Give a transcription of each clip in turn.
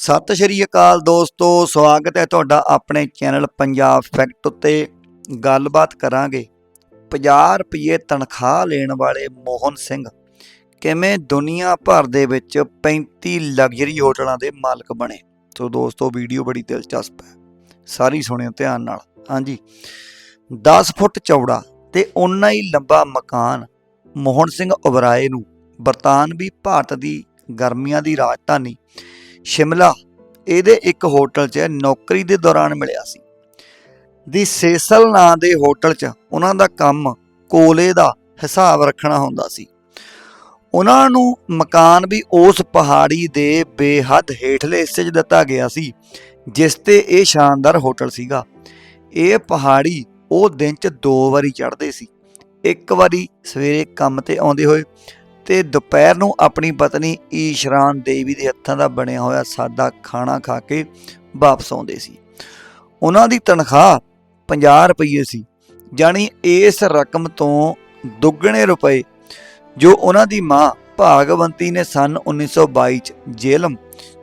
ਸਤਿ ਸ਼੍ਰੀ ਅਕਾਲ ਦੋਸਤੋ, ਸਵਾਗਤ ਹੈ ਤੁਹਾਡਾ ਆਪਣੇ ਚੈਨਲ ਪੰਜਾਬ ਫੈਕਟ ਉੱਤੇ। ਗੱਲਬਾਤ ਕਰਾਂਗੇ 50 ਰੁਪਏ ਤਨਖਾਹ ਲੈਣ ਵਾਲੇ ਮੋਹਨ ਸਿੰਘ। ਕਿਵੇਂ ਦੁਨੀਆ ਭਰ ਦੇ ਵਿੱਚ 35 ਲਗਜ਼ਰੀ ਹੋਟਲਾਂ ਦੇ ਮਾਲਕ ਬਣੇ? ਸੋ ਦੋਸਤੋ, ਵੀਡੀਓ ਬੜੀ ਦਿਲਚਸਪ ਹੈ। ਸਾਰੀ ਸੁਣਿਓ ਧਿਆਨ ਨਾਲ। ਹਾਂਜੀ 10 ਫੁੱਟ ਚੌੜਾ ਤੇ ਉਨਾ ਹੀ ਲੰਬਾ ਮਕਾਨ ਮੋਹਨ ਸਿੰਘ ਉਬਰਾਏ ਨੂੰ। ਬਰਤਾਨਵੀ ਭਾਰਤ ਦੀ ਗਰਮੀਆਂ ਦੀ ਰਾਜਧਾਨੀ। ਸ਼ਿਮਲਾ, ਇਹਦੇ ਇੱਕ ਹੋਟਲ 'ਚ ਨੌਕਰੀ ਦੇ ਦੌਰਾਨ ਮਿਲਿਆ ਸੀ। ਦੀ ਸੇਸਲ ਨਾਂ ਦੇ ਹੋਟਲ 'ਚ ਉਹਨਾਂ ਦਾ ਕੰਮ ਕੋਲੇ ਦਾ ਹਿਸਾਬ ਰੱਖਣਾ ਹੁੰਦਾ ਸੀ। ਉਹਨਾਂ ਨੂੰ ਮਕਾਨ ਵੀ ਉਸ ਪਹਾੜੀ ਦੇ ਬੇਹੱਦ ਹੇਠਲੇ ਹਿੱਸੇ 'ਚ ਦਿੱਤਾ ਗਿਆ ਸੀ, ਜਿਸ ਤੇ ਇਹ ਸ਼ਾਨਦਾਰ ਹੋਟਲ ਸੀਗਾ। ਇਹ ਪਹਾੜੀ ਉਹ ਦਿਨ 'ਚ ਦੋ ਵਾਰੀ ਚੜ੍ਹਦੇ ਸੀ। ਇੱਕ ਵਾਰੀ ਸਵੇਰੇ ਕੰਮ ਤੇ ਆਉਂਦੇ ਹੋਏ ਤੇ ਦੁਪਹਿਰ ਨੂੰ ਆਪਣੀ ਪਤਨੀ ਈਸ਼ਰਾਨ ਦੇਵੀ ਦੇ ਹੱਥਾਂ ਦਾ ਬਣਿਆ ਹੋਇਆ ਸਾਦਾ ਖਾਣਾ ਖਾ ਕੇ ਵਾਪਸ ਆਉਂਦੇ ਸੀ। ਉਹਨਾਂ ਦੀ ਤਨਖਾਹ 50 ਰੁਪਏ ਸੀ ਜਾਨੀ ਇਸ ਰਕਮ ਤੋਂ ਦੁੱਗਣੇ ਰੁਪਏ ਜੋ ਉਹਨਾਂ ਦੀ ਮਾਂ ਭਾਗਵੰਤੀ ਨੇ ਸਨ 1922 ਚ ਜੇਲਮ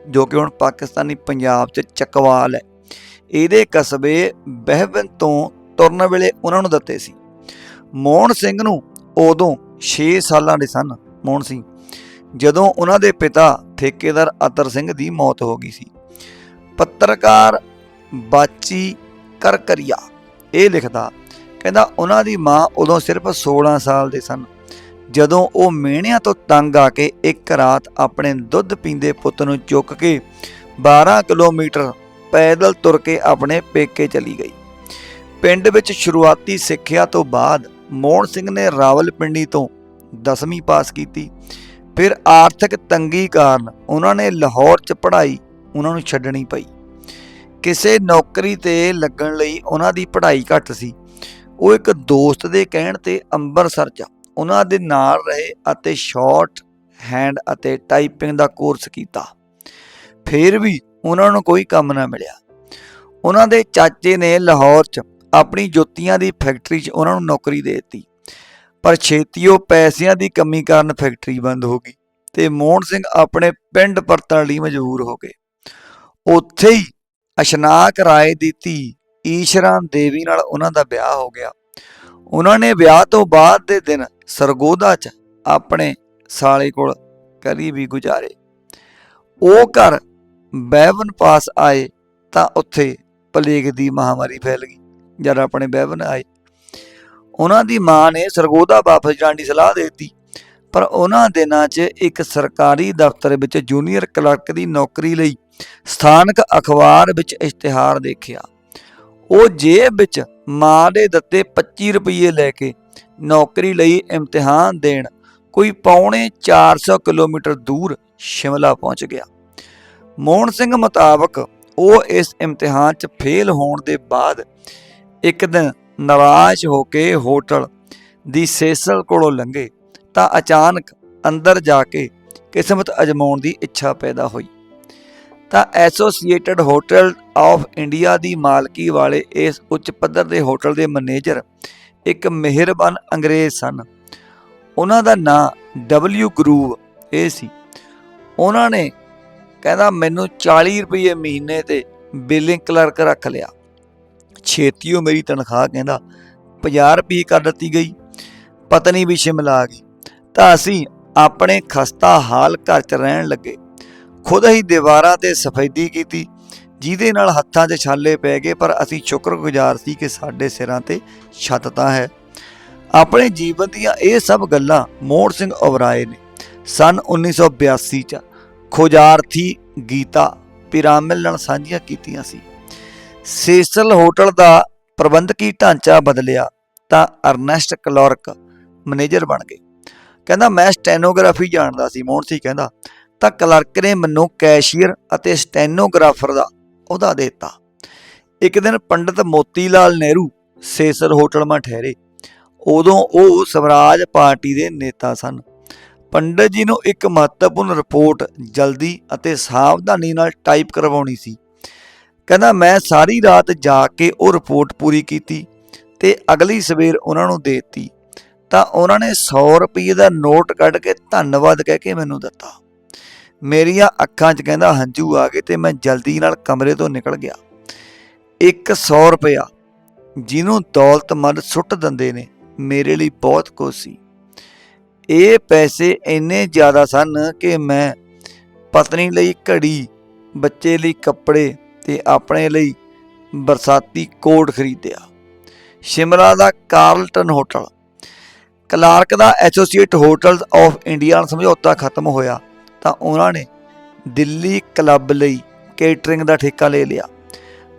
ਜੋ ਕਿ ਹੁਣ ਪਾਕਿਸਤਾਨੀ ਪੰਜਾਬ ਚ ਚੱਕਵਾਲ ਹੈ, ਇਹਦੇ ਕਸਬੇ ਬਹਿਬਨ ਤੋਂ ਤੁਰਨ ਵੇਲੇ ਉਹਨਾਂ ਨੂੰ ਦਿੱਤੇ ਸੀ। ਮੋਹਨ ਸਿੰਘ ਨੂੰ ਉਦੋਂ 6 ਸਾਲਾਂ ਦੇ ਸਨ। ਮੋਹਨ ਸਿੰਘ। ਜਦੋਂ ਉਹਨਾਂ ਦੇ ਪਿਤਾ ਠੇਕੇਦਾਰ ਅਤਰ ਸਿੰਘ ਦੀ ਮੌਤ ਹੋ ਗਈ ਸੀ, ਪੱਤਰਕਾਰ ਬਾਚੀ ਕਰਕਰੀਆ ਇਹ ਲਿਖਦਾ, ਕਹਿੰਦਾ ਉਹਨਾਂ ਦੀ ਮਾਂ ਉਦੋਂ ਸਿਰਫ 16 ਸਾਲ ਦੇ ਸਨ। ਜਦੋਂ ਉਹ ਮਿਹਣਿਆਂ ਤੋਂ ਤੰਗ ਆ ਕੇ ਇੱਕ ਰਾਤ ਆਪਣੇ ਦੁੱਧ ਪੀਂਦੇ ਪੁੱਤ ਨੂੰ ਚੁੱਕ ਕੇ 12 ਕਿਲੋਮੀਟਰ ਪੈਦਲ ਤੁਰ ਕੇ ਆਪਣੇ ਪੇਕੇ ਚਲੀ ਗਈ। ਪਿੰਡ ਵਿੱਚ ਸ਼ੁਰੂਆਤੀ ਸਿੱਖਿਆ ਤੋਂ ਬਾਅਦ ਮੋਹਨ ਸਿੰਘ ਨੇ ਰਾਵਲਪਿੰਡੀ ਤੋਂ 10ਵੀਂ ਪਾਸ ਕੀਤੀ। ਫਿਰ ਆਰਥਿਕ ਤੰਗੀ ਕਾਰਨ ਉਹਨਾਂ ਨੇ ਲਾਹੌਰ 'ਚ ਪੜ੍ਹਾਈ ਉਹਨਾਂ ਨੂੰ ਛੱਡਣੀ ਪਈ। ਕਿਸੇ ਨੌਕਰੀ ਤੇ ਲੱਗਣ ਲਈ ਉਹਨਾਂ ਦੀ ਪੜ੍ਹਾਈ ਘੱਟ ਸੀ। ਉਹ ਇੱਕ ਦੋਸਤ ਦੇ ਕਹਿਣ ਤੇ ਅੰਮ੍ਰਿਤਸਰ 'ਚ ਉਹਨਾਂ ਦੇ ਨਾਲ ਰਹੇ ਅਤੇ ਸ਼ਾਰਟ ਹੈਂਡ ਅਤੇ ਟਾਈਪਿੰਗ ਦਾ ਕੋਰਸ ਕੀਤਾ। ਫਿਰ ਵੀ ਉਹਨਾਂ ਨੂੰ ਕੋਈ ਕੰਮ ਨਾ ਮਿਲਿਆ। ਉਹਨਾਂ ਦੇ ਚਾਚੇ ਨੇ ਲਾਹੌਰ 'ਚ ਆਪਣੀ ਜੁੱਤੀਆਂ ਦੀ ਫੈਕਟਰੀ 'ਚ ਉਹਨਾਂ ਨੂੰ ਨੌਕਰੀ ਦੇ ਦਿੱਤੀ। ਪਰ ਛੇਤੀ ਉਹ ਪੈਸਿਆਂ ਦੀ ਕਮੀ ਕਾਰਨ ਫੈਕਟਰੀ ਬੰਦ ਹੋ ਗਈ ਤੇ ਮੋਹਨ ਸਿੰਘ ਆਪਣੇ ਪਿੰਡ ਪਰਤਣ ਲਈ ਮਜਬੂਰ ਹੋ ਗਏ। ਉੱਥੇ ਹੀ ਅਸ਼ਨਾਕ ਰਾਏ ਦੀ ਧੀ ਈਸ਼ਰਾਂ ਦੇਵੀ ਨਾਲ ਉਹਨਾਂ ਦਾ ਵਿਆਹ ਹੋ ਗਿਆ। ਉਹਨਾਂ ਨੇ ਵਿਆਹ ਤੋਂ ਬਾਅਦ ਦੇ ਦਿਨ ਸਰਗੋਦਾ 'ਚ ਆਪਣੇ ਸਾਲੇ ਕੋਲ ਕਰੀ ਵੀ ਗੁਜ਼ਾਰੇ। ਉਹ ਘਰ ਬੈਵਨ ਪਾਸ ਆਏ ਤਾਂ ਉੱਥੇ ਪਲੇਗ ਦੀ ਮਹਾਮਾਰੀ ਫੈਲ ਗਈ। ਜਦ ਆਪਣੇ ਬੈਵਨ ਆਏ ਉਹਨਾਂ ਦੀ ਮਾਂ ਨੇ ਸਰਗੋਦਾ ਵਾਪਸ ਜਾਣ ਦੀ ਸਲਾਹ ਦੇ ਦਿੱਤੀ। ਪਰ ਉਹਨਾਂ ਦਿਨਾਂ 'ਚ ਇੱਕ ਸਰਕਾਰੀ ਦਫ਼ਤਰ ਵਿੱਚ ਜੂਨੀਅਰ ਕਲਰਕ ਦੀ ਨੌਕਰੀ ਲਈ ਸਥਾਨਕ ਅਖਬਾਰ ਵਿੱਚ ਇਸ਼ਤਿਹਾਰ ਦੇਖਿਆ। ਉਹ ਜੇਬ ਵਿੱਚ ਮਾਂ ਦੇ ਦਿੱਤੇ 25 ਰੁਪਏ ਲੈ ਕੇ ਨੌਕਰੀ ਲਈ ਇਮਤਿਹਾਨ ਦੇਣ ਕੋਈ ਪੌਣੇ 400 ਕਿਲੋਮੀਟਰ ਦੂਰ ਸ਼ਿਮਲਾ ਪਹੁੰਚ ਗਿਆ। ਮੋਹਨ ਸਿੰਘ ਮੁਤਾਬਕ ਉਹ ਇਸ ਇਮਤਿਹਾਨ 'ਚ ਫੇਲ ਹੋਣ ਦੇ ਬਾਅਦ ਇੱਕ ਦਿਨ ਨਾਰਾਜ਼ ਹੋ ਕੇ ਹੋਟਲ ਦੀ ਸੇਸਲ ਕੋਲੋਂ ਲੰਘੇ ਤਾਂ ਅਚਾਨਕ ਅੰਦਰ ਜਾ ਕੇ ਕਿਸਮਤ ਅਜਮਾਉਣ ਦੀ ਇੱਛਾ ਪੈਦਾ ਹੋਈ। ਤਾਂ ਐਸੋਸੀਏਟਡ ਹੋਟਲ ਆਫ ਇੰਡੀਆ ਦੀ ਮਾਲਕੀ ਵਾਲੇ ਇਸ ਉੱਚ ਪੱਧਰ ਦੇ ਹੋਟਲ ਦੇ ਮੈਨੇਜਰ ਇੱਕ ਮਿਹਰਬਾਨ ਅੰਗਰੇਜ਼ ਸਨ। ਉਹਨਾਂ ਦਾ ਨਾਂ ਡਬਲਯੂ ਗਰੂਵ ਇਹ ਸੀ। ਉਹਨਾਂ ਨੇ ਕਹਿੰਦਾ, ਮੈਨੂੰ 40 ਰੁਪਏ ਮਹੀਨੇ ਤੇ ਬਿਲਿੰਗ ਕਲਰਕ ਰੱਖ ਲਿਆ। ਛੇਤੀ ਉਹ ਮੇਰੀ ਤਨਖਾਹ ਕਹਿੰਦਾ 50 ਰੁਪਏ ਕਰ ਦਿੱਤੀ ਗਈ, ਪਤਨੀ ਵੀ ਸ਼ਿਮਲਾ ਆ ਗਈ। ਤਾਂ ਅਸੀਂ ਆਪਣੇ ਖਸਤਾ ਹਾਲ ਘਰ 'ਚ ਰਹਿਣ ਲੱਗੇ। ਖੁਦ ਹੀ ਦੀਵਾਰਾਂ ਤੇ ਸਫੈਦੀ ਕੀਤੀ, ਜਿਹਦੇ ਨਾਲ ਹੱਥਾਂ 'ਚ ਛਾਲੇ ਪੈ ਗਏ, ਪਰ ਅਸੀਂ ਸ਼ੁਕਰਗੁਜ਼ਾਰ ਸੀ ਕਿ ਸਾਡੇ ਸਿਰਾਂ ਤੇ ਛੱਤ ਤਾਂ ਹੈ। ਆਪਣੇ ਜੀਵਨ ਦੀਆਂ ਇਹ ਸਭ ਗੱਲਾਂ ਮੋਹਨ ਸਿੰਘ ਉਬਰਾਏ ਨੇ, ਸਨ 1982 ਚ ਖੋਜਾਰਥੀ ਗੀਤਾ, ਪਿਰਾਮਿਲ ਨਾਲ ਸਾਂਝੀਆਂ ਕੀਤੀਆਂ ਸੀ। ਸੇਸਲ ਹੋਟਲ ਦਾ ਪ੍ਰਬੰਧਕੀ ਢਾਂਚਾ ਬਦਲਿਆ ਤਾਂ ਅਰਨੈਸਟ ਕਲਰਕ ਮੈਨੇਜਰ ਬਣ ਗਏ। ਕਹਿੰਦਾ, ਮੈਂ ਸਟੈਨੋਗ੍ਰਾਫੀ ਜਾਣਦਾ ਸੀ ਮੋਹਨਸੀ ਕਹਿੰਦਾ। ਤਾਂ ਕਲਰਕ ਨੇ ਮੈਨੂੰ ਕੈਸ਼ੀਅਰ ਅਤੇ ਸਟੈਨੋਗ੍ਰਾਫਰ ਦਾ ਅਹੁਦਾ ਦੇ ਦਿੱਤਾ। ਇੱਕ ਦਿਨ ਪੰਡਿਤ ਮੋਤੀ ਲਾਲ ਨਹਿਰੂ ਸੇਸਲ ਹੋਟਲ ਮਾ ਠਹਿਰੇ। ਉਦੋਂ ਉਹ ਸਵਰਾਜ ਪਾਰਟੀ ਦੇ ਨੇਤਾ ਸਨ। ਪੰਡਿਤ ਜੀ ਨੂੰ ਇੱਕ ਮਹੱਤਵਪੂਰਨ ਰਿਪੋਰਟ ਜਲਦੀ ਅਤੇ ਸਾਵਧਾਨੀ ਨਾਲ ਟਾਈਪ ਕਰਵਾਉਣੀ ਸੀ। ਕਹਿੰਦਾ, ਮੈਂ ਸਾਰੀ ਰਾਤ ਜਾ ਕੇ ਉਹ ਰਿਪੋਰਟ ਪੂਰੀ ਕੀਤੀ ਤੇ ਅਗਲੀ ਸਵੇਰ ਉਹਨਾਂ ਨੂੰ ਦੇ ਦਿੱਤੀ। ਤਾਂ ਉਹਨਾਂ ਨੇ 100 ਰੁਪਏ ਦਾ ਨੋਟ ਕੱਢ ਕੇ ਧੰਨਵਾਦ ਕਹਿ ਕੇ ਮੈਨੂੰ ਦਿੱਤਾ। ਮੇਰੀਆਂ ਅੱਖਾਂ 'ਚ ਕਹਿੰਦਾ, ਹੰਝੂ ਆ ਗਏ ਤੇ ਮੈਂ ਜਲਦੀ ਨਾਲ ਕਮਰੇ ਤੋਂ ਨਿਕਲ ਗਿਆ। 100 ਰੁਪਇਆ ਜਿਹਨੂੰ ਦੌਲਤਮੰਦ ਸੁੱਟ ਦਿੰਦੇ ਨੇ, ਮੇਰੇ ਲਈ ਬਹੁਤ ਕੁਝ ਸੀ। ਇਹ ਪੈਸੇ ਇੰਨੇ ਜ਼ਿਆਦਾ ਸਨ ਕਿ ਮੈਂ ਪਤਨੀ ਲਈ ਘੜੀ, ਬੱਚੇ ਲਈ ਕੱਪੜੇ ਤੇ ਆਪਣੇ ਲਈ ਬਰਸਾਤੀ ਕੋਟ ਖਰੀਦਿਆ। ਸ਼ਿਮਲਾ ਦਾ ਕਾਰਲਟਨ ਹੋਟਲ। ਕਲਾਰਕ ਦਾ ਐਸੋਸੀਏਟ ਹੋਟਲਸ ਆਫ ਇੰਡੀਆ ਨਾਲ ਸਮਝੌਤਾ ਖਤਮ ਹੋਇਆ, ਤਾਂ ਉਹਨਾਂ ਨੇ ਦਿੱਲੀ ਕਲੱਬ ਲਈ ਕੇਟਰਿੰਗ ਦਾ ਠੇਕਾ ਲੈ ਲਿਆ।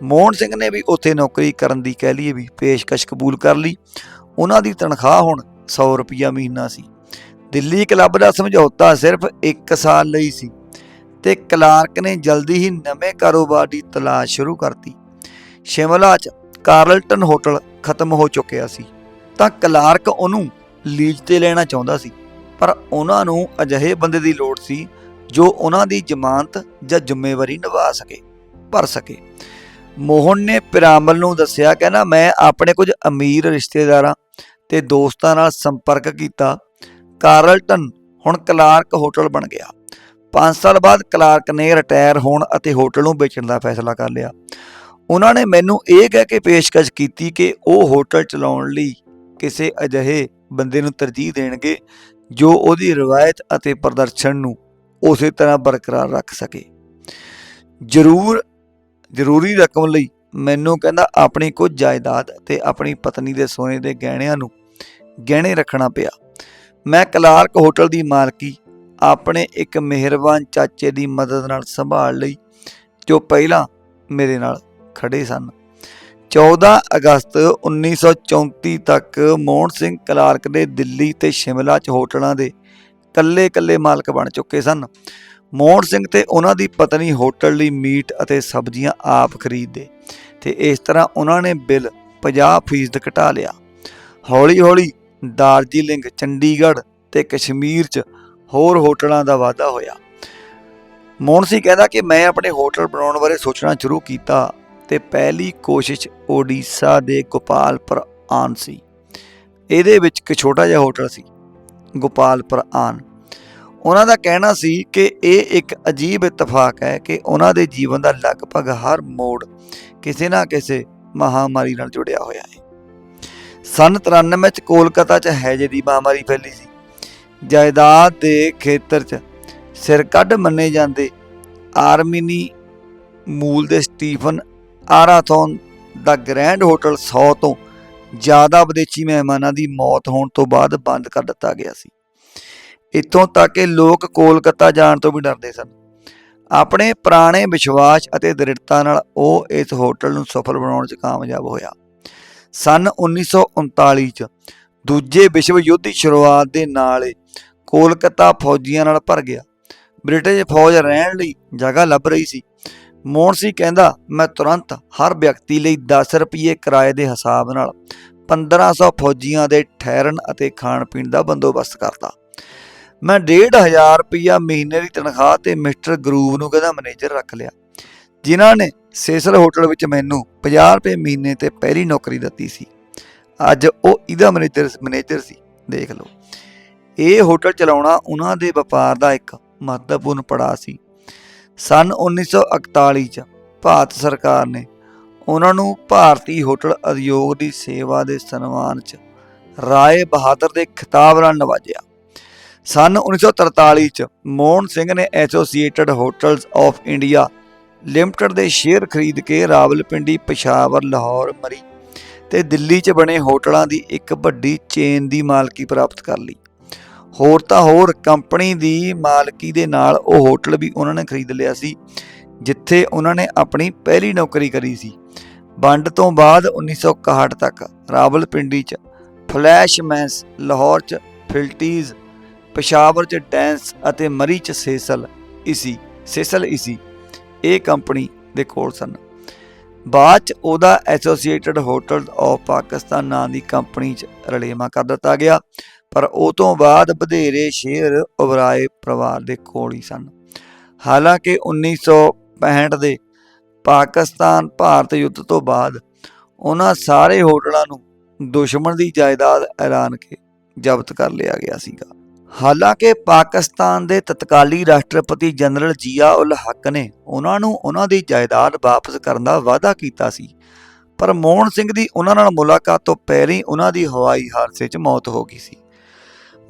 ਮੋਹਨ ਸਿੰਘ ਨੇ ਵੀ ਉੱਥੇ ਨੌਕਰੀ ਕਰਨ ਦੀ ਕਹਿ ਲਈਏ ਵੀ ਪੇਸ਼ਕਸ਼ ਕਬੂਲ ਕਰ ਲਈ। ਉਹਨਾਂ ਦੀ ਤਨਖਾਹ ਹੁਣ 100 ਰੁਪਿਆ ਮਹੀਨਾ ਸੀ। ਦਿੱਲੀ ਕਲੱਬ ਦਾ ਸਮਝੌਤਾ ਸਿਰਫ 1 ਸਾਲ ਲਈ ਸੀ। ਤੇ ਕਲਾਰਕ ਨੇ ਜਲਦੀ ਹੀ ਨਵੇਂ ਕਾਰੋਬਾਰ ਦੀ ਤਲਾਸ਼ ਸ਼ੁਰੂ ਕਰਤੀ। ਸ਼ਿਮਲਾ 'ਚ ਕਾਰਲਟਨ ਹੋਟਲ ਖਤਮ ਹੋ ਚੁੱਕਿਆ ਸੀ। ਤਾਂ ਕਲਾਰਕ ਉਹਨੂੰ ਲੀਜ਼ ਤੇ ਲੈਣਾ ਚਾਹੁੰਦਾ ਸੀ, ਪਰ ਉਹਨਾਂ ਨੂੰ ਅਜਿਹੇ ਬੰਦੇ ਦੀ ਲੋੜ ਸੀ ਜੋ ਉਹਨਾਂ ਦੀ ਜ਼ਮਾਨਤ ਜਾਂ ਜ਼ਿੰਮੇਵਾਰੀ ਨਿਭਾ ਸਕੇ, ਭਰ ਸਕੇ। ਮੋਹਨ ਨੇ ਪਿਰਾਮਲ ਨੂੰ ਦੱਸਿਆ, ਕਹਿੰਦਾ, ਮੈਂ ਆਪਣੇ ਕੁਝ ਅਮੀਰ ਰਿਸ਼ਤੇਦਾਰਾਂ ਤੇ ਦੋਸਤਾਂ ਨਾਲ ਸੰਪਰਕ ਕੀਤਾ। ਕਾਰਲਟਨ ਹੁਣ ਕਲਾਰਕ ਹੋਟਲ ਬਣ ਗਿਆ। 5 ਸਾਲ ਬਾਅਦ ਕਲਾਰਕ ਨੇ ਰਿਟਾਇਰ ਹੋਣ ਅਤੇ ਹੋਟਲ ਨੂੰ ਵੇਚਣ ਦਾ ਫੈਸਲਾ ਕਰ ਲਿਆ। ਉਹਨਾਂ ਨੇ ਮੈਨੂੰ ਇਹ ਕਹਿ ਕੇ ਪੇਸ਼ਕਸ਼ ਕੀਤੀ ਕਿ ਉਹ ਹੋਟਲ ਚਲਾਉਣ ਲਈ ਕਿਸੇ ਅਜਿਹੇ ਬੰਦੇ ਨੂੰ ਤਰਜੀਹ ਦੇਣਗੇ ਜੋ ਉਹਦੀ ਰਵਾਇਤ ਅਤੇ ਪ੍ਰਦਰਸ਼ਨ ਨੂੰ ਉਸੇ ਤਰ੍ਹਾਂ ਬਰਕਰਾਰ ਰੱਖ ਸਕੇ। ਜ਼ਰੂਰ, ਜ਼ਰੂਰੀ ਰਕਮ ਲਈ ਮੈਨੂੰ ਕਹਿੰਦਾ ਆਪਣੀ ਕੁਝ ਜਾਇਦਾਦ ਤੇ ਆਪਣੀ ਪਤਨੀ ਦੇ ਸੋਨੇ ਦੇ ਗਹਿਣਿਆਂ ਨੂੰ ਗਹਿਣੇ ਰੱਖਣਾ ਪਿਆ। ਮੈਂ ਕਲਾਰਕ ਹੋਟਲ ਦੀ ਮਾਲਕੀ ਆਪਣੇ ਇੱਕ ਮਿਹਰਬਾਨ ਚਾਚੇ ਦੀ ਮਦਦ ਨਾਲ ਸੰਭਾਲ ਲਈ, ਜੋ ਪਹਿਲਾਂ ਮੇਰੇ ਨਾਲ ਖੜੇ ਸਨ। 14 ਅਗਸਤ 1934 ਤੱਕ ਮੋਹਨ ਸਿੰਘ ਕਲਾਰਕ ਦੇ ਦਿੱਲੀ ਤੇ ਸ਼ਿਮਲਾ 'ਚ ਹੋਟਲਾਂ ਦੇ ਕੱਲੇ-ਕੱਲੇ ਮਾਲਕ ਬਣ ਚੁੱਕੇ ਸਨ। ਮੋਹਨ ਸਿੰਘ ਤੇ ਉਹਨਾਂ ਦੀ ਪਤਨੀ ਹੋਟਲ ਲਈ ਮੀਟ ਅਤੇ ਸਬਜ਼ੀਆਂ ਆਪ ਖਰੀਦਦੇ ਤੇ ਇਸ ਤਰ੍ਹਾਂ ਉਹਨਾਂ ਨੇ ਬਿੱਲ 50% ਘਟਾ ਲਿਆ। ਹੌਲੀ-ਹੌਲੀ ਦਾਰਜੀਲਿੰਗ, ਚੰਡੀਗੜ੍ਹ ਤੇ ਕਸ਼ਮੀਰ 'ਚ ਹੋਰ ਹੋਟਲਾਂ ਦਾ ਵਾਧਾ ਹੋਇਆ। ਮੋਹਨ ਸਿੰਘ ਕਹਿੰਦਾ ਕਿ ਮੈਂ ਆਪਣੇ ਹੋਟਲ ਬਣਾਉਣ ਬਾਰੇ ਸੋਚਣਾ ਸ਼ੁਰੂ ਕੀਤਾ ਤੇ ਪਹਿਲੀ ਕੋਸ਼ਿਸ਼ ਓਡੀਸ਼ਾ ਦੇ ਗੋਪਾਲਪੁਰ ਆਨ ਸੀ। ਇਹਦੇ ਵਿੱਚ ਇੱਕ ਛੋਟਾ ਜਿਹਾ ਹੋਟਲ ਸੀ, ਗੋਪਾਲਪੁਰ ਆਨ ਉਹਨਾਂ ਦਾ ਕਹਿਣਾ ਸੀ ਕਿ ਇਹ ਇੱਕ ਅਜੀਬ ਇਤਫਾਕ ਹੈ ਕਿ ਉਹਨਾਂ ਦੇ ਜੀਵਨ ਦਾ ਲਗਭਗ ਹਰ ਮੋੜ ਕਿਸੇ ਨਾ ਕਿਸੇ ਮਹਾਮਾਰੀ ਨਾਲ ਜੁੜਿਆ ਹੋਇਆ ਹੈ। ਸਨ 93 ਚ ਕੋਲਕਾਤਾ ਚ ਹੈਜੇ ਦੀ ਮਹਾਮਾਰੀ ਫੈਲੀ ਸੀ। ਜਾਇਦਾਦ ਦੇ ਖੇਤਰ ਚ ਸਿਰ ਕੱਢ ਮੰਨੇ ਜਾਂਦੇ। ਆਰਮੀਨੀ ਮੂਲ ਦੇ ਸਟੀਫਨ ਆਰਾਥੋਨ ਦਾ ਗ੍ਰੈਂਡ ਹੋਟਲ 100 ਤੋਂ ਜ਼ਿਆਦਾ ਵਿਦੇਸ਼ੀ ਮਹਿਮਾਨਾਂ ਦੀ ਮੌਤ ਹੋਣ ਤੋਂ ਬਾਅਦ ਬੰਦ ਕਰ ਦਿੱਤਾ ਗਿਆ ਸੀ। ਇੱਥੋਂ ਤੱਕ ਕਿ ਲੋਕ ਕੋਲਕਾਤਾ ਜਾਣ ਤੋਂ ਵੀ ਡਰਦੇ ਸਨ। ਆਪਣੇ ਪੁਰਾਣੇ ਵਿਸ਼ਵਾਸ ਅਤੇ ਦ੍ਰਿੜਤਾ ਨਾਲ ਉਹ ਇਸ ਹੋਟਲ ਨੂੰ ਸਫਲ ਬਣਾਉਣ 'ਚ ਕਾਮਯਾਬ ਹੋਇਆ। ਸਨ 1939 'ਚ ਦੂਜੇ ਵਿਸ਼ਵ ਯੁੱਧ ਦੀ ਸ਼ੁਰੂਆਤ ਦੇ ਨਾਲ ਕੋਲਕਾਤਾ ਫੌਜੀਆਂ ਨਾਲ ਭਰ ਗਿਆ। ਬ੍ਰਿਟਿਸ਼ ਫੌਜ ਰਹਿਣ ਲਈ ਜਗ੍ਹਾ ਲੱਭ ਰਹੀ ਸੀ। ਮੋਹਨ ਸਿੰਘ ਕਹਿੰਦਾ, ਮੈਂ ਤੁਰੰਤ ਹਰ ਵਿਅਕਤੀ ਲਈ 10 ਰੁਪਏ ਕਿਰਾਏ ਦੇ ਹਿਸਾਬ ਨਾਲ 1500 ਫੌਜੀਆਂ ਦੇ ਠਹਿਰਨ ਅਤੇ ਖਾਣ ਪੀਣ ਦਾ ਬੰਦੋਬਸਤ ਕਰਦਾ ਮੈਂ 1500 ਰੁਪਇਆ ਮਹੀਨੇ ਦੀ ਤਨਖਾਹ ਤੇ ਮਿਸਟਰ ਗਰੂਵ ਨੂੰ ਕਹਿੰਦਾ ਮੈਨੇਜਰ ਰੱਖ ਲਿਆ। ਜਿਨ੍ਹਾਂ ਨੇ ਸੇਸਲ ਹੋਟਲ ਵਿੱਚ ਮੈਨੂੰ 50 ਰੁਪਏ ਮਹੀਨੇ ਤੇ ਪਹਿਲੀ ਨੌਕਰੀ ਦਿੱਤੀ ਸੀ। ਅੱਜ ਉਹ ਇਹਦਾ ਮੈਨੇਜਰ ਮੈਨੇਜਰ ਸੀ। ਦੇਖ ਲਓ। ਇਹ ਹੋਟਲ ਚਲਾਉਣਾ ਉਹਨਾਂ ਦੇ ਵਪਾਰ ਦਾ ਇੱਕ ਮਹੱਤਵਪੂਰਨ ਪੜਾਅ ਸੀ। ਸਨ 1941 ਚ ਭਾਰਤ ਸਰਕਾਰ ਨੇ ਉਹਨਾਂ ਨੂੰ ਭਾਰਤੀ ਹੋਟਲ ਉਦਯੋਗ ਦੀ ਸੇਵਾ ਦੇ ਸਨਮਾਨ ਚ ਰਾਏ ਬਹਾਦਰ ਦੇ ਖਿਤਾਬ ਨਾਲ ਨਵਾਜਿਆ। ਸਨ 1943 ਚ ਮੋਹਨ ਸਿੰਘ ਨੇ associated hotels of India limited ਦੇ ਸ਼ੇਅਰ ਖਰੀਦ ਕੇ ਰਾਵਲਪਿੰਡੀ, ਪਸ਼ਾਵਰ, ਲਾਹੌਰ, ਮਰੀ ਤੇ ਦਿੱਲੀ 'ਚ ਬਣੇ ਹੋਟਲਾਂ ਦੀ ਇੱਕ ਵੱਡੀ ਚੇਨ ਦੀ ਮਾਲਕੀ ਪ੍ਰਾਪਤ ਕਰ ਲਈ। ਹੋਰ ਤਾਂ ਹੋਰ ਕੰਪਨੀ ਦੀ ਮਾਲਕੀ ਦੇ ਨਾਲ ਉਹ ਹੋਟਲ ਵੀ ਉਹਨਾਂ ਨੇ ਖਰੀਦ ਲਿਆ ਸੀ, ਜਿੱਥੇ ਉਹਨਾਂ ਨੇ ਆਪਣੀ ਪਹਿਲੀ ਨੌਕਰੀ ਕਰੀ ਸੀ। ਵੰਡ ਤੋਂ ਬਾਅਦ 1961 ਤੱਕ ਰਾਵਲਪਿੰਡੀ 'ਚ ਫਲੈਸ਼ਮੈਨਸ ਲਾਹੌਰ 'ਚ, ਫਿਲਟੀਜ਼, ਪਸ਼ਾਵਰ 'ਚ ਡੈਂਸ ਅਤੇ ਮਰੀ 'ਚ ਸੇਸਲ ਇਸੀ ਸੇਸਲ ਇਸੀ, ਇਹ ਕੰਪਨੀ ਦੇ ਕੋਲ ਸਨ। ਬਾਅਦ 'ਚ ਉਹਦਾ ਐਸੋਸੀਏਟਡ ਹੋਟਲ ਆਫ ਪਾਕਿਸਤਾਨ ਨਾਂ ਦੀ ਕੰਪਨੀ 'ਚ ਰਲੇਮਾ ਕਰ ਦਿੱਤਾ ਗਿਆ। ਪਰ ਉਹ ਤੋਂ ਬਾਅਦ ਵਧੇਰੇ ਸ਼ੇਰ ਉਬਰਾਏ ਪਰਿਵਾਰ ਦੇ ਕੋਲ ਹੀ ਸਨ। ਹਾਲਾਂਕਿ 1965 ਦੇ ਪਾਕਿਸਤਾਨ ਭਾਰਤ ਯੁੱਧ ਤੋਂ ਬਾਅਦ ਉਹਨਾਂ ਸਾਰੇ ਹੋਟਲਾਂ ਨੂੰ ਦੁਸ਼ਮਣ ਦੀ ਜਾਇਦਾਦ ਐਲਾਨ ਕੇ ਜ਼ਬਤ ਕਰ ਲਿਆ ਗਿਆ ਸੀਗਾ। ਹਾਲਾਂਕਿ ਪਾਕਿਸਤਾਨ ਦੇ ਤਤਕਾਲੀ ਰਾਸ਼ਟਰਪਤੀ ਜਨਰਲ ਜੀਆ ਉਲ ਹੱਕ ਨੇ ਉਹਨਾਂ ਨੂੰ ਉਹਨਾਂ ਦੀ ਜਾਇਦਾਦ ਵਾਪਸ ਕਰਨ ਦਾ ਵਾਅਦਾ ਕੀਤਾ ਸੀ, ਪਰ ਮੋਹਨ ਸਿੰਘ ਦੀ ਉਹਨਾਂ ਨਾਲ ਮੁਲਾਕਾਤ ਤੋਂ ਪਹਿਲਾਂ ਹੀ ਉਹਨਾਂ ਦੀ ਹਵਾਈ ਹਾਦਸੇ 'ਚ ਮੌਤ ਹੋ ਗਈ ਸੀ।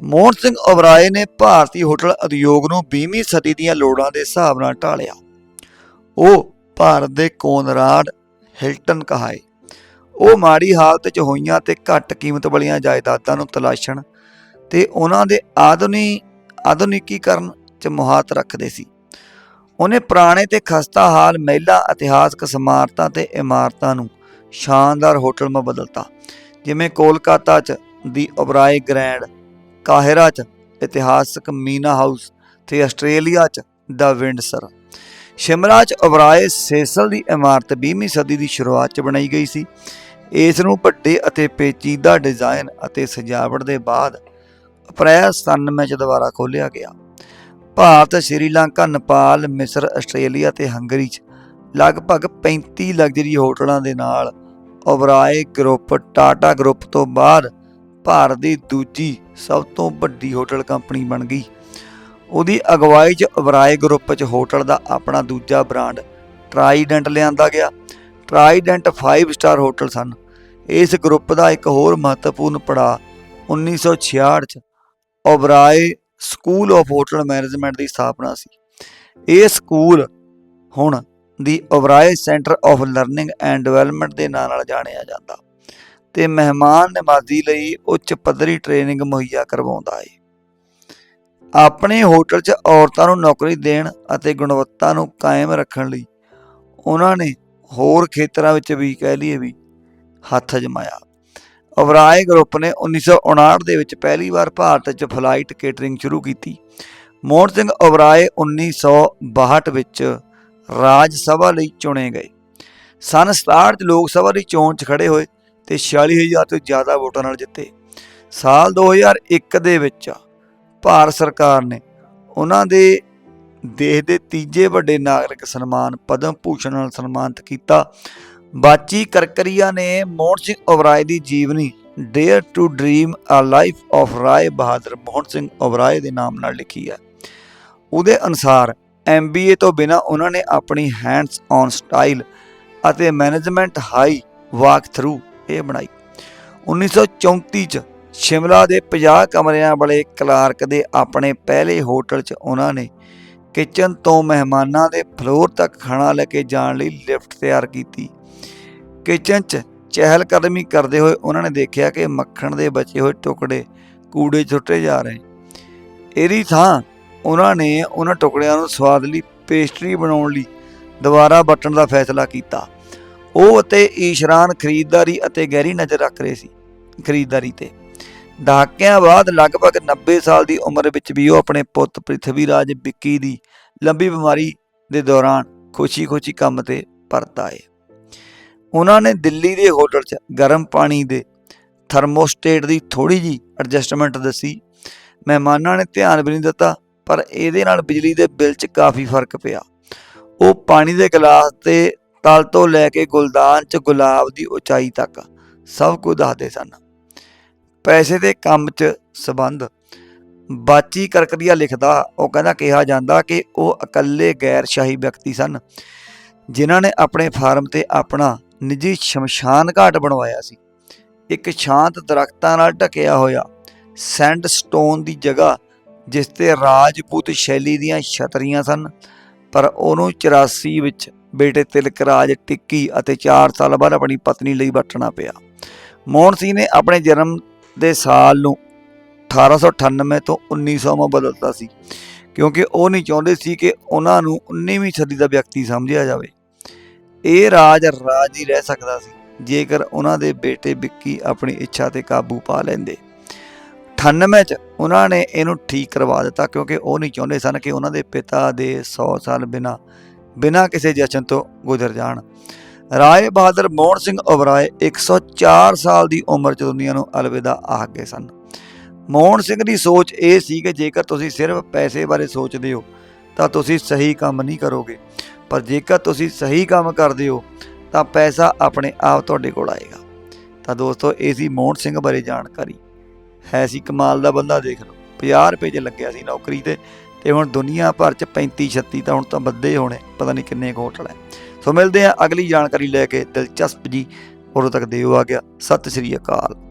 ਮੋਹਨ ਸਿੰਘ ਓਬਰਾਏ ਨੇ ਭਾਰਤੀ ਹੋਟਲ ਉਦਯੋਗ ਨੂੰ 20ਵੀਂ ਸਦੀ ਦੀਆਂ ਲੋੜਾਂ ਦੇ ਹਿਸਾਬ ਨਾਲ ਢਾਲਿਆ। ਉਹ ਭਾਰਤ ਦੇ ਕੋਨਰਾਡ ਹਿਲਟਨ ਕਹਾਏ। ਉਹ ਮਾੜੀ ਹਾਲਤ 'ਚ ਹੋਈਆਂ ਤੇ ਘੱਟ ਕੀਮਤ ਵਾਲੀਆਂ ਜਾਇਦਾਦਾਂ ਨੂੰ ਤਲਾਸ਼ਣ ਤੇ ਉਹਨਾਂ ਦੇ ਆਧੁਨੀ, ਆਧੁਨਿਕੀਕਰਨ 'ਚ ਮੁਹਾਤ ਰੱਖਦੇ ਸੀ। ਉਹਨੇ ਪੁਰਾਣੇ ਤੇ ਖਸਤਾ ਹਾਲ ਮਹਿਲਾ ਇਤਿਹਾਸਕ ਸਮਾਰਤਾਂ ਤੇ ਇਮਾਰਤਾਂ ਨੂੰ ਸ਼ਾਨਦਾਰ ਹੋਟਲ ਵਿੱਚ ਬਦਲਤਾ, ਜਿਵੇਂ ਕੋਲਕਾਤਾ 'ਚ ਦੀ ਓਬਰਾਏ ਗ੍ਰੈਂਡ ਕਾਹਿਰਾ 'ਚ, ਇਤਿਹਾਸਕ ਮੀਨਾ ਹਾਊਸ ਤੇ ਆਸਟ੍ਰੇਲੀਆ 'ਚ, ਦਾ ਵਿੰਡਸਰ। ਸ਼ਿਮਲਾ 'ਚ ਓਬਰਾਏ ਸੇਸਲ ਦੀ ਇਮਾਰਤ 20ਵੀਂ ਸਦੀ ਦੀ ਸ਼ੁਰੂਆਤ 'ਚ ਬਣਾਈ ਗਈ ਸੀ। ਇਸ ਨੂੰ ਵੱਡੇ ਅਤੇ ਪੇਚੀਦਾ ਡਿਜ਼ਾਈਨ ਅਤੇ ਸਜਾਵਟ ਦੇ ਬਾਅਦ ਅਪ੍ਰੈਲ 97 ਚ ਦੁਬਾਰਾ ਖੋਲ੍ਹਿਆ ਗਿਆ। ਭਾਰਤ, ਸ਼੍ਰੀਲੰਕਾ, ਨੇਪਾਲ, ਮਿਸਰ, ਆਸਟ੍ਰੇਲੀਆ ਤੇ ਹੰਗਰੀ 'ਚ ਲਗਭਗ 35 ਲਗਜ਼ਰੀ ਹੋਟਲਾਂ ਦੇ ਨਾਲ ਓਬਰਾਏ ਗਰੁੱਪ ਟਾਟਾ ਗਰੁੱਪ ਤੋਂ ਬਾਅਦ ਭਾਰਤ ਦੀ ਦੂਜੀ ਸਭ ਤੋਂ ਵੱਡੀ ਹੋਟਲ ਕੰਪਨੀ ਬਣ ਗਈ। ਉਹਦੀ ਅਗਵਾਈ 'ਚ ਓਬਰਾਏ ਗਰੁੱਪ 'ਚ ਹੋਟਲ ਦਾ ਆਪਣਾ ਦੂਜਾ ਬ੍ਰਾਂਡ ਟਰਾਈਡੈਂਟ ਲਿਆਂਦਾ ਗਿਆ। ਟਰਾਈਡੈਂਟ 5 ਸਟਾਰ ਹੋਟਲ ਸਨ। ਇਸ ਗਰੁੱਪ ਦਾ ਇੱਕ ਹੋਰ ਮਹੱਤਵਪੂਰਨ ਪੜਾਅ 1966 ਚ Oberoi school of hotel management ਦੀ ਸਥਾਪਨਾ ਸੀ। ਇਹ ਸਕੂਲ ਹੁਣ the Oberoi centre of learning and development ਦੇ ਨਾਂ ਨਾਲ ਜਾਣਿਆ ਜਾਂਦਾ। ਤੇ ਮਹਿਮਾਨ ਨਵਾਜ਼ੀ ਲਈ ਉੱਚ ਪੱਧਰੀ ਟ੍ਰੇਨਿੰਗ ਮੁਹੱਈਆ ਕਰਵਾਉਂਦਾ ਹੈ ਆਪਣੇ ਹੋਟਲ 'ਚ ਔਰਤਾਂ ਨੂੰ ਨੌਕਰੀ ਦੇਣ ਅਤੇ ਗੁਣਵੱਤਾ ਨੂੰ ਕਾਇਮ ਰੱਖਣ ਲਈ ਉਹਨਾਂ ਨੇ ਹੋਰ ਖੇਤਰਾਂ ਵਿੱਚ ਵੀ ਕਹਿ ਲਈਏ ਵੀ ਹੱਥ ਜਮਾਇਆ ਓਬਰਾਏ ਗਰੁੱਪ ਨੇ 1959 ਦੇ ਵਿੱਚ ਪਹਿਲੀ ਵਾਰ ਭਾਰਤ 'ਚ ਫਲਾਈਟ ਕੇਟਰਿੰਗ ਸ਼ੁਰੂ ਕੀਤੀ। ਮੋਹਨ ਸਿੰਘ ਓਬਰਾਏ 1962 ਵਿੱਚ ਰਾਜ ਸਭਾ ਲਈ ਚੁਣੇ ਗਏ। ਸਨ 67 ਚ ਲੋਕ ਸਭਾ ਦੀ ਚੋਣ 'ਚ ਖੜੇ ਹੋਏ ਤੇ 46000 ਤੋਂ ਜ਼ਿਆਦਾ ਵੋਟਾਂ ਨਾਲ ਜਿੱਤੇ। ਸਾਲ 2001 ਦੇ ਵਿੱਚ ਭਾਰਤ ਸਰਕਾਰ ਨੇ ਉਹਨਾਂ ਦੇ ਦੇਸ਼ ਦੇ ਤੀਜੇ ਵੱਡੇ ਨਾਗਰਿਕ ਸਨਮਾਨ, ਪਦਮ ਭੂਸ਼ਣ ਨਾਲ ਸਨਮਾਨਿਤ ਕੀਤਾ। ਬਾਚੀ ਕਰਕਰੀਆ ਨੇ ਮੋਹਨ ਸਿੰਘ ਓਬਰਾਏ ਦੀ ਜੀਵਨੀ dare to dream a life of Rai Bahadur Mohan Singh Oberoi ਦੇ ਨਾਮ ਨਾਲ ਲਿਖੀ ਹੈ। ਉਹਦੇ ਅਨੁਸਾਰ MBA ਤੋਂ ਬਿਨਾ ਉਹਨਾਂ ਨੇ ਆਪਣੀ ਹੈਂਡਸ ਔਨ ਸਟਾਈਲ ਅਤੇ ਮੈਨੇਜਮੈਂਟ ਹਾਈ ਵਾਕ ਥਰੂ ਇਹ ਬਣਾਈ। 1934 ਚ ਸ਼ਿਮਲਾ ਦੇ 50 ਕਮਰਿਆਂ ਵਾਲੇ ਕਲਾਰਕ ਦੇ ਆਪਣੇ ਪਹਿਲੇ ਹੋਟਲ 'ਚ ਉਹਨਾਂ ਨੇ ਕਿਚਨ ਤੋਂ ਮਹਿਮਾਨਾਂ ਦੇ ਫਲੋਰ ਤੱਕ ਖਾਣਾ ਲੈ ਕੇ ਜਾਣ ਲਈ ਲਿਫਟ ਤਿਆਰ ਕੀਤੀ। ਕਿਚਨ 'ਚ ਚਹਿਲ ਕਦਮੀ ਕਰਦੇ ਹੋਏ ਉਹਨਾਂ ਨੇ ਦੇਖਿਆ ਕਿ ਮੱਖਣ ਦੇ ਬਚੇ ਹੋਏ ਟੁਕੜੇ ਕੂੜੇ 'ਚ ਸੁੱਟੇ ਜਾ ਰਹੇ ਇਹਦੀ ਥਾਂ ਉਹਨਾਂ ਨੇ ਉਹਨਾਂ ਟੁਕੜਿਆਂ ਨੂੰ ਸਵਾਦ ਲਈ ਪੇਸਟਰੀ ਬਣਾਉਣ ਲਈ ਦੁਬਾਰਾ ਵਟਣ ਦਾ ਫੈਸਲਾ ਕੀਤਾ। ਉਹ ਅਤੇ ਈਸ਼ਰਾਨ ਖਰੀਦਦਾਰੀ ਅਤੇ ਗਹਿਰੀ ਨਜ਼ਰ ਰੱਖ ਰਹੇ ਸੀ, ਖਰੀਦਦਾਰੀ ਤੇ। ਦਹਾਕਿਆਂ ਬਾਅਦ ਲਗਭਗ 90 ਸਾਲ ਦੀ ਉਮਰ ਵਿੱਚ ਵੀ ਉਹ ਆਪਣੇ ਪੁੱਤ ਪ੍ਰਿਥਵੀ ਰਾਜ ਵਿੱਕੀ ਦੀ ਲੰਬੀ ਬਿਮਾਰੀ ਦੇ ਦੌਰਾਨ ਖੁਸ਼ੀ-ਖੁਸ਼ੀ ਕੰਮ ਤੇ ਪਰਤ ਆਏ। ਉਹਨਾਂ ਨੇ ਦਿੱਲੀ ਦੇ ਹੋਟਲ 'ਚ ਗਰਮ ਪਾਣੀ ਦੇ ਥਰਮੋਸਟੇਟ ਦੀ ਥੋੜੀ ਜੀ ਐਡਜਸਟਮੈਂਟ ਦੱਸੀ। ਮਹਿਮਾਨਾਂ ਨੇ ਧਿਆਨ ਵੀ ਨਹੀਂ ਦਿੱਤਾ, ਪਰ ਇਹਦੇ ਨਾਲ ਬਿਜਲੀ ਦੇ ਬਿੱਲ 'ਚ ਕਾਫੀ ਫ਼ਰਕ ਪਿਆ। ਉਹ ਪਾਣੀ ਦੇ ਗਲਾਸ ਤੇ ਤਲ ਤੋਂ ਲੈ ਕੇ ਗੁਲਦਾਨ 'ਚ ਗੁਲਾਬ ਦੀ ਉਚਾਈ ਤੱਕ ਸਭ ਕੁਝ ਦੱਸਦੇ ਸਨ। ਪੈਸੇ ਦੇ ਕੰਮ 'ਚ ਸਬੰਧ। ਬਾਚੀ ਕਰਕਰੀਆ ਲਿਖਦਾ, ਉਹ ਕਹਿੰਦਾ ਕਿਹਾ ਜਾਂਦਾ ਕਿ ਉਹ ਇਕੱਲੇ ਗੈਰ ਸ਼ਾਹੀ ਵਿਅਕਤੀ ਸਨ, ਜਿਨ੍ਹਾਂ ਨੇ ਆਪਣੇ ਫਾਰਮ ਤੇ ਆਪਣਾ ਨਿੱਜੀ ਸ਼ਮਸ਼ਾਨ ਘਾਟ ਬਣਵਾਇਆ ਸੀ। ਇੱਕ ਸ਼ਾਂਤ ਦਰਖਤਾਂ ਨਾਲ ਢਕਿਆ ਹੋਇਆ ਸੈਂਡ ਸਟੋਨ ਦੀ ਜਗ੍ਹਾ, ਜਿਸ ਤੇ ਰਾਜਪੂਤ ਸ਼ੈਲੀ ਦੀਆਂ ਛਤਰੀਆਂ ਸਨ ਪਰ ਉਹਨੂੰ 84 ਵਿੱਚ ਬੇਟੇ ਤਿਲਕ ਰਾਜ ਟਿੱਕੀ ਅਤੇ 4 ਸਾਲ ਬਾਅਦ ਆਪਣੀ ਪਤਨੀ ਲਈ ਵਰਤਣਾ ਪਿਆ। ਮੋਹਨ ਸਿੰਘ ਨੇ ਆਪਣੇ ਜਨਮ ਦੇ ਸਾਲ ਨੂੰ 1898 ਤੋਂ 1900 ਮਾ ਬਦਲਤਾ ਸੀ, ਕਿਉਂਕਿ ਉਹ ਨਹੀਂ ਚਾਹੁੰਦੇ ਸੀ ਕਿ ਉਹਨਾਂ ਨੂੰ 19ਵੀਂ ਸਦੀ ਦਾ ਵਿਅਕਤੀ ਸਮਝਿਆ ਜਾਵੇ। ਇਹ ਰਾਜ ਰਾਜ ਹੀ ਰਹਿ ਸਕਦਾ ਸੀ, ਜੇਕਰ ਉਹਨਾਂ ਦੇ ਬੇਟੇ ਵਿੱਕੀ ਆਪਣੀ ਇੱਛਾ ਤੇ ਕਾਬੂ ਪਾ ਲੈਂਦੇ। 98 ਚ ਉਹਨਾਂ ਨੇ ਇਹਨੂੰ ਠੀਕ ਕਰਵਾ ਦਿੱਤਾ ਕਿਉਂਕਿ ਉਹ ਨਹੀਂ ਚਾਹੁੰਦੇ ਸਨ ਕਿ ਉਹਨਾਂ ਦੇ ਪਿਤਾ ਦੇ 100 ਸਾਲ ਬਿਨਾ ਬਿਨਾ ਕਿਸੇ ਜਸ਼ਨ ਤੋਂ ਗੁਜ਼ਰ ਜਾਣ। ਰਾਏ ਬਹਾਦਰ ਮੋਹਨ ਸਿੰਘ ਓਬਰਾਏ 104 ਸਾਲ ਦੀ ਉਮਰ 'ਚ ਦੁਨੀਆ ਨੂੰ ਅਲਵਿਦਾ ਆਖ ਗਏ ਸਨ। ਮੋਹਨ ਸਿੰਘ ਦੀ ਸੋਚ ਇਹ ਸੀ ਕਿ ਜੇਕਰ ਤੁਸੀਂ ਸਿਰਫ ਪੈਸੇ ਬਾਰੇ ਸੋਚਦੇ ਹੋ, ਤਾਂ ਤੁਸੀਂ ਸਹੀ ਕੰਮ ਨਹੀਂ ਕਰੋਗੇ। ਪਰ ਜੇਕਰ ਤੁਸੀਂ ਸਹੀ ਕੰਮ ਕਰਦੇ ਹੋ, ਤਾਂ ਪੈਸਾ ਆਪਣੇ ਆਪ ਤੁਹਾਡੇ ਕੋਲ ਆਏਗਾ। ਤਾਂ ਦੋਸਤੋ, ਇਹ ਸੀ ਮੋਹਨ ਸਿੰਘ ਬਾਰੇ ਜਾਣਕਾਰੀ। ਹੈ ਸੀ, ਕਮਾਲ ਦਾ ਬੰਦਾ ਦੇਖ ਲਓ। 50 ਰੁਪਏ 'ਚ ਲੱਗਿਆ ਸੀ ਨੌਕਰੀ ਤੇ ਤੇ ਹੁਣ ਦੁਨੀਆ ਭਰ 'ਚ 35 36 ਤਾਂ ਹੁਣ ਤਾਂ ਵੱਧੇ ਹੋਣੇ, ਪਤਾ ਨਹੀਂ ਕਿੰਨੇ ਕੁ ਹੋਟਲ ਹੈ। ਸੋ ਮਿਲਦੇ ਆ ਅਗਲੀ ਜਾਣਕਾਰੀ ਲੈ ਕੇ। ਦਿਲਚਸਪ ਜੀ, ਉਦੋਂ ਤੱਕ ਦਿਓ ਆ ਗਿਆ। ਸਤਿ ਸ੍ਰੀ ਅਕਾਲ।